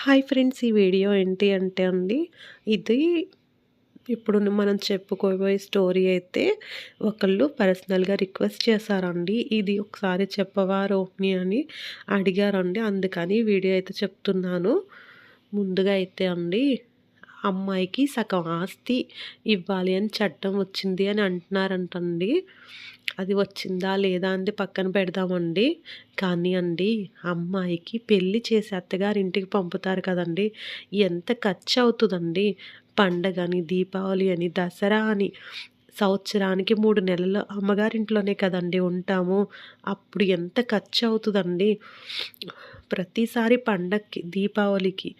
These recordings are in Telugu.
హాయ్ ఫ్రెండ్స్ ఈ వీడియో ఏంటి అంటే అండి ఇది ఇప్పుడు మనం చెప్పుకోబోయే స్టోరీ అయితే ఒకళ్ళు పర్సనల్గా రిక్వెస్ట్ చేశారండి. ఇది ఒకసారి చెప్పవా రోహిణి అని అడిగారండి. అందుకని వీడియో అయితే చెప్తున్నాను. ముందుగా అయితే అండి అమ్మాయికి సగం ఆస్తి ఇవ్వాలి అని చట్టం వచ్చింది అని అంటున్నారంటండి. అది వచ్చిందా లేదా అంది పక్కన పెడదామండి. కానీ అండి అమ్మాయికి పెళ్ళి చేసి అత్తగారింటికి పంపుతారు కదండి. ఎంత ఖర్చు అవుతుందండి పండగని దీపావళి అని దసరా అని. సంవత్సరానికి మూడు నెలలు అమ్మగారింట్లోనే కదండి ఉంటాము. అప్పుడు ఎంత ఖర్చు అవుతుందండి ప్రతిసారి పండగకి దీపావళికి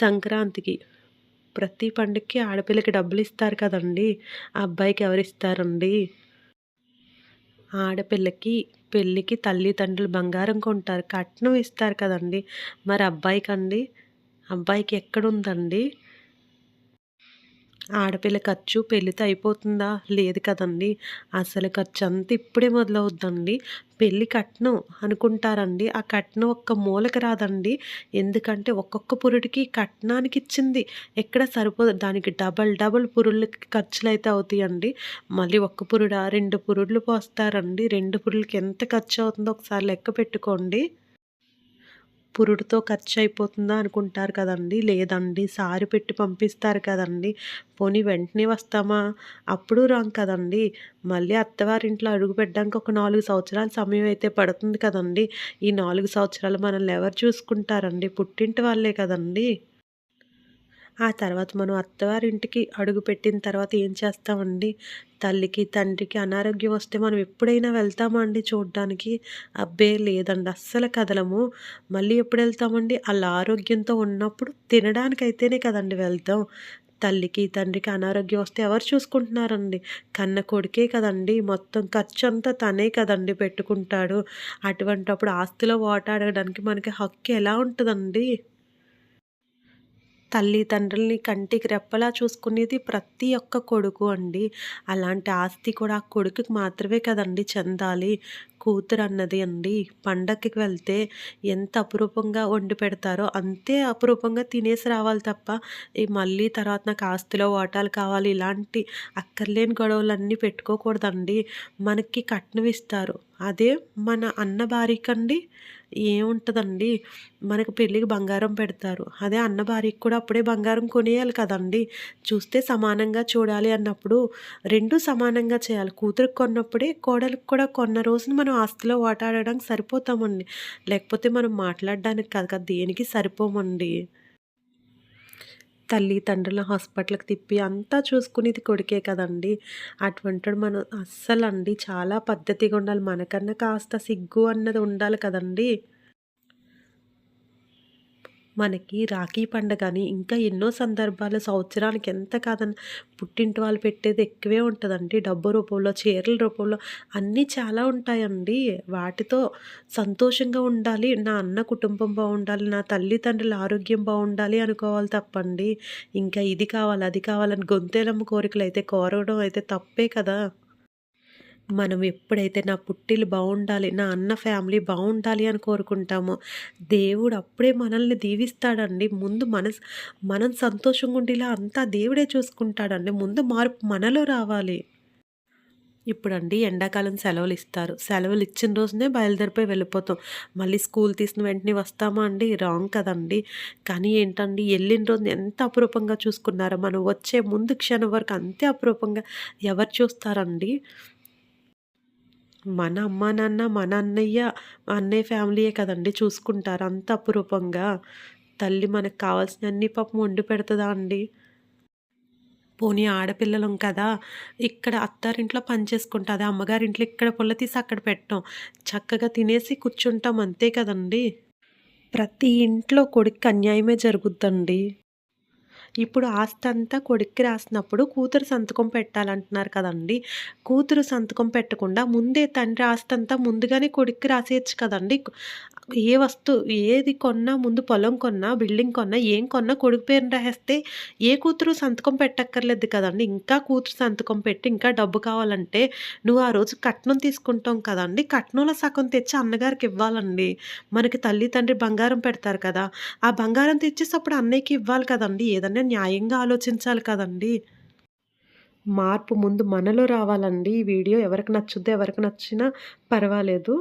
సంక్రాంతికి ప్రతి పండుగకి ఆడపిల్లకి డబ్బులు ఇస్తారు కదండి. అబ్బాయికి ఎవరు ఇస్తారండి ఆడపిల్లకి పెళ్ళికి తల్లిదండ్రులు బంగారం కొంటారు. కట్నం ఇస్తారు కదండి. మరి అబ్బాయికండి? అబ్బాయికి ఎక్కడుందండి? ఆడపిల్ల ఖర్చు పెళ్ళితో అయిపోతుందా? లేదు కదండి. అసలు ఖర్చు అంతా ఇప్పుడే మొదలవుద్దండి. పెళ్ళి కట్నం అనుకుంటారండి. ఆ కట్నం ఒక్క మూలకి రాదండి. ఎందుకంటే ఒక్కొక్క పురుడికి కట్నానికి ఇచ్చింది. ఎక్కడ సరిపోదు. దానికి డబల్ డబల్ పురుళ్ళకి ఖర్చులు అయితే అవుతాయండి. మళ్ళీ ఒక్క పురుడా? రెండు పురుళ్ళు పోస్తారండి. రెండు పురులకి ఎంత ఖర్చు అవుతుందో ఒకసారి లెక్క పెట్టుకోండి. పురుడుతో ఖర్చు అయిపోతుందా అనుకుంటారు కదండి. లేదండి సారి పెట్టి పంపిస్తారు కదండి. పోనీ వెంటనే వస్తామా? అప్పుడు రాం కదండి. మళ్ళీ అత్తవారింట్లో అడుగు పెట్టడానికి ఒక నాలుగు సంవత్సరాల సమయం అయితే పడుతుంది కదండి. ఈ నాలుగు సంవత్సరాలు మనల్ని ఎవరు చూసుకుంటారండి? పుట్టింటి వాళ్ళే కదండి. ఆ తర్వాత మనం అత్తవారింటికి అడుగు పెట్టిన తర్వాత ఏం చేస్తామండి? తల్లికి తండ్రికి అనారోగ్యం వస్తే మనం ఎప్పుడైనా వెళ్తామా అండి చూడడానికి? అబ్బే లేదండి అస్సలు కదలము. మళ్ళీ ఎప్పుడు వెళ్తామండి? వాళ్ళ ఆరోగ్యంతో ఉన్నప్పుడు తినడానికైతేనే కదండి వెళ్తాం. తల్లికి తండ్రికి అనారోగ్యం వస్తే ఎవరు చూసుకుంటున్నారండి? కన్న కొడుకే కదండి మొత్తం ఖర్చు అంతా తనే కదండి పెట్టుకుంటాడు. అటువంటప్పుడు ఆస్తిలో ఓటాడడానికి మనకి హక్కు ఎలా ఉంటుందండి? తల్లిదండ్రుల్ని కంటికి రెప్పలా చూసుకునేది ప్రతి ఒక్క కొడుకు అండి. అలాంటి ఆస్తి కూడా ఆ కొడుకుకి మాత్రమే కదండి చెందాలి. కూతురు అన్నది అండి. పండగకి వెళ్తే ఎంత అపురూపంగా వండి పెడతారో అంతే అపురూపంగా తినేసి రావాలి తప్ప ఈ మళ్ళీ తర్వాత నాకు ఆస్తిలో వాటాలు కావాలి ఇలాంటి అక్కర్లేని గొడవలన్నీ పెట్టుకోకూడదండి. మనకి కట్నం ఇస్తారు. అదే మన అన్న భార్యకండి. ఏముంటుందండి? మనకు పెళ్ళికి బంగారం పెడతారు. అదే అన్న భార్యకి కూడా అప్పుడే బంగారం కొనేయాలి కదండి. చూస్తే సమానంగా చూడాలి అన్నప్పుడు రెండు సమానంగా చేయాలి. కూతురికి కొన్నప్పుడే కోడలికి కూడా కొన్న రోజున మనం ఆస్తిలో ఓటాడడానికి సరిపోతామండి. లేకపోతే మనం మాట్లాడడానికి కాదు కదా దేనికి సరిపోమండి? తల్లి తండ్రుల హాస్పిటల్కి తిప్పి అంతా చూసుకునేది కొడుకే కదండి. అటువంటి మనం అస్సలు అండి చాలా పద్ధతిగా ఉండాలి. మనకన్నా కాస్త సిగ్గు అన్నది ఉండాలి కదండి. మనకి రాఖీ పండగ ఇంకా ఎన్నో సందర్భాలు సంవత్సరానికి ఎంత కాదని పుట్టింటి వాళ్ళు పెట్టేది ఎక్కువే ఉంటుందండి. డబ్బు రూపంలో చీరల రూపంలో అన్నీ చాలా ఉంటాయండి. వాటితో సంతోషంగా ఉండాలి. నా అన్న కుటుంబం బాగుండాలి నా తల్లిదండ్రుల ఆరోగ్యం బాగుండాలి అనుకోవాలి తప్పండి. ఇంకా ఇది కావాలి అది కావాలని గొంతేలమ్మ కోరికలు అయితే కోరడం అయితే తప్పే కదా. మనం ఎప్పుడైతే నా పుట్టిల్లు బాగుండాలి నా అన్న ఫ్యామిలీ బాగుండాలి అని కోరుకుంటామో దేవుడు అప్పుడే మనల్ని దీవిస్తాడండి. ముందు మన మనం సంతోషంగా ఉండేలా అంతా దేవుడే చూసుకుంటాడండి. ముందు మార్పు మనలో రావాలి. ఇప్పుడండి ఎండాకాలం సెలవులు ఇస్తారు. సెలవులు ఇచ్చిన రోజునే బయలుదేరిపోయి వెళ్ళిపోతాం. మళ్ళీ స్కూల్ తీసిన వెంటనే వస్తామా అండి? రాంగ్ కదండి. కానీ ఏంటండి? వెళ్ళిన రోజు ఎంత అపురూపంగా చూసుకున్నారో మనం. వచ్చే ముందు క్షణం వరకు అంతే అపురూపంగా ఎవరు చూస్తారండి? మన అమ్మ నాన్న మన అన్నయ్య అన్నయ్య ఫ్యామిలీయే కదండి చూసుకుంటారు అంత అపురూపంగా. తల్లి మనకు కావాల్సిన అన్ని పాపం వండి పెడుతుందా అండి? పోనీ ఆడపిల్లలం కదా ఇక్కడ అత్తారింట్లో పని చేసుకుంటా అదే అమ్మగారింట్లో ఇక్కడ పుల్ల తీసి అక్కడ పెట్టాం. చక్కగా తినేసి కూర్చుంటాం అంతే కదండి. ప్రతి ఇంట్లో కొడుకు అన్యాయమే జరుగుద్దండి. ఇప్పుడు ఆస్తంతా కొడుక్కి రాసినప్పుడు కూతురు సంతకం పెట్టాలంటున్నారు కదండీ! కూతురు సంతకం పెట్టకుండా ముందే తండ్రి ఆస్తంతా ముందుగానే కొడుక్కి రాసేయొచ్చు కదండీ! ఏ వస్తువు ఏది కొన్నా ముందు పొలం కొన్నా, బిల్డింగ్ కొన్నా, ఏం కొన్నా కొడుకు పేరుని రాసేస్తే ఏ కూతురు సంతకం పెట్టక్కర్లేదు కదండి ఇంకా కూతురు సంతకం పెట్టి ఇంకా డబ్బు కావాలంటే నువ్వు ఆ రోజు కట్నం తీసుకుంటాం కదండీ! కట్నంలో సగం తెచ్చి అన్నగారికి ఇవ్వాలండి. మనకి తల్లి, తండ్రి బంగారం పెడతారు కదా! ఆ బంగారం తెచ్చేసి అప్పుడు అన్నయ్యకి ఇవ్వాలి కదండి ఏదన్నా న్యాయంగా ఆలోచించాలి కదండీ! మార్పు ముందు మనలో రావాలండి. ఈ వీడియో ఎవరికి నచ్చుద్దో, ఎవరికి నచ్చినా పర్వాలేదు.